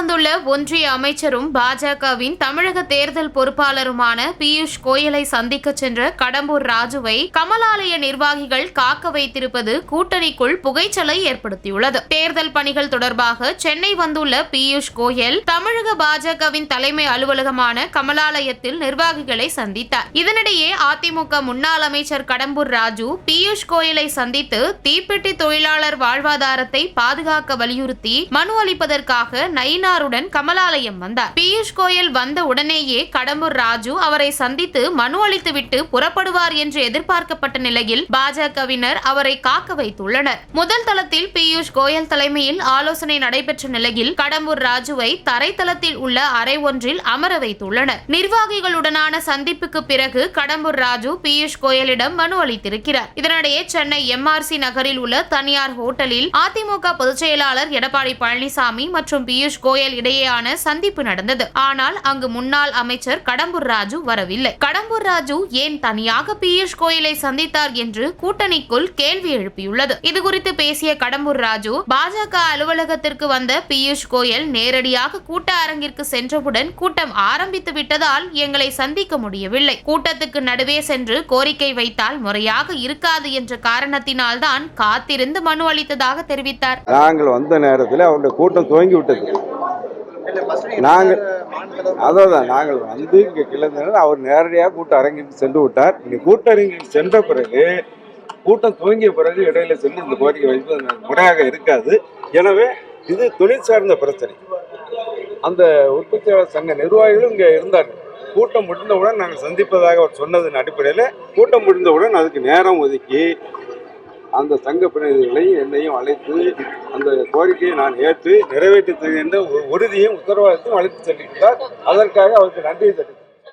வந்துள்ள ஒன்றிய அமைச்சரும் பாஜகவின் தமிழக தேர்தல் பொறுப்பாளருமான பியூஷ் கோயலை சந்திக்க சென்ற கடம்பூர் ராஜுவை கமலாலய நிர்வாகிகள் காக்க வைத்திருப்பது கூட்டணிக்குள் புகைச்சலை ஏற்படுத்தியுள்ளது. தேர்தல் பணிகள் தொடர்பாக சென்னை வந்துள்ள பியூஷ் கோயல் தமிழக பாஜகவின் தலைமை அலுவலகமான கமலாலயத்தில் நிர்வாகிகளை சந்தித்தார். இதனிடையே அதிமுக முன்னாள் அமைச்சர் கடம்பூர் ராஜு பியூஷ் கோயலை சந்தித்து தீப்பெட்டி தொழிலாளர் வாழ்வாதாரத்தை பாதுகாக்க வலியுறுத்தி மனு அளிப்பதற்காக நைனா நயினாருடன் கமலாலயம் வந்தார். பியூஷ் கோயல் வந்த உடனேயே கடம்பூர் ராஜு அவரை சந்தித்து மனு அளித்துவிட்டு புறப்படுவார் என்று எதிர்பார்க்கப்பட்ட நிலையில் பாஜகவினர் அவரை காக்க வைத்துள்ளனர். முதல் தளத்தில் பியூஷ் கோயல் தலைமையில் ஆலோசனை நடைபெற்ற நிலையில் கடம்பூர் ராஜுவை தரைத்தளத்தில் உள்ள அறை ஒன்றில் அமர வைத்துள்ளனர். நிர்வாகிகளுடனான சந்திப்புக்கு பிறகு கடம்பூர் ராஜு பியூஷ் கோயலிடம் மனு அளித்திருக்கிறார். இதனிடையே சென்னை எம்ஆர்சி நகரில் உள்ள தனியார் ஹோட்டலில் அதிமுக பொதுச் செயலாளர் எடப்பாடி பழனிசாமி மற்றும் பியூஷ் கோயல் இடையேயான சந்திப்பு நடந்தது. ஆனால் அங்கு முன்னாள் அமைச்சர் கடம்பூர் ராஜு வரவில்லை. கடம்பூர் ராஜு ஏன் தனியாக பியூஷ் கோயலை சந்தித்தார் என்று கூட்டணிக்குள் கேள்வி எழுப்பியுள்ளது. இதுகுறித்து பேசிய கடம்பூர் ராஜு பாஜக அலுவலகத்திற்கு வந்த பியூஷ் கோயல் நேரடியாக கூட்ட அரங்கிற்கு சென்றவுடன் கூட்டம் ஆரம்பித்து விட்டதால் எங்களை சந்திக்க முடியவில்லை. கூட்டத்துக்கு நடுவே சென்று கோரிக்கை வைத்தால் முறையாக இருக்காது என்ற காரணத்தினால் தான் காத்திருந்து மனு அளித்ததாக தெரிவித்தார். நாங்கள் வந்த நேரத்தில் அவருடைய கூட்டம் துவங்கி விட்டது. நாங்கள் அதான் நாங்கள் வந்து இங்கே கிளம்பினால் அவர் நேரடியாக கூட்டம் அரங்கிற்கு சென்று விட்டார். இங்கே கூட்ட அரங்கிற்கு சென்ற பிறகு கூட்டம் துவங்கிய பிறகு இடையில சென்று இந்த கோரிக்கை வைப்பது முறையாக இருக்காது. எனவே இது தொழில் சார்ந்த பிரச்சனை. அந்த உற்பத்தியாளர் சங்க நிர்வாகிகளும் இங்கே இருந்தார்கள். கூட்டம் முடிந்தவுடன் நாங்கள் சந்திப்பதாக அவர் சொன்னதன் அடிப்படையில் கூட்டம் முடிந்தவுடன் அதுக்கு நேரம் ஒதுக்கி அந்த சங்க பிரதிநிதிகளையும் என்னையும் அழைத்து அந்த கோரிக்கையை நான் ஏற்று நிறைவேற்றி தருகின்ற உறுதியும் உத்தரவாதத்தையும் அழைத்து சென்றிருக்கிறார் அதற்காக அவருக்கு நன்றியை தெரிவித்தார்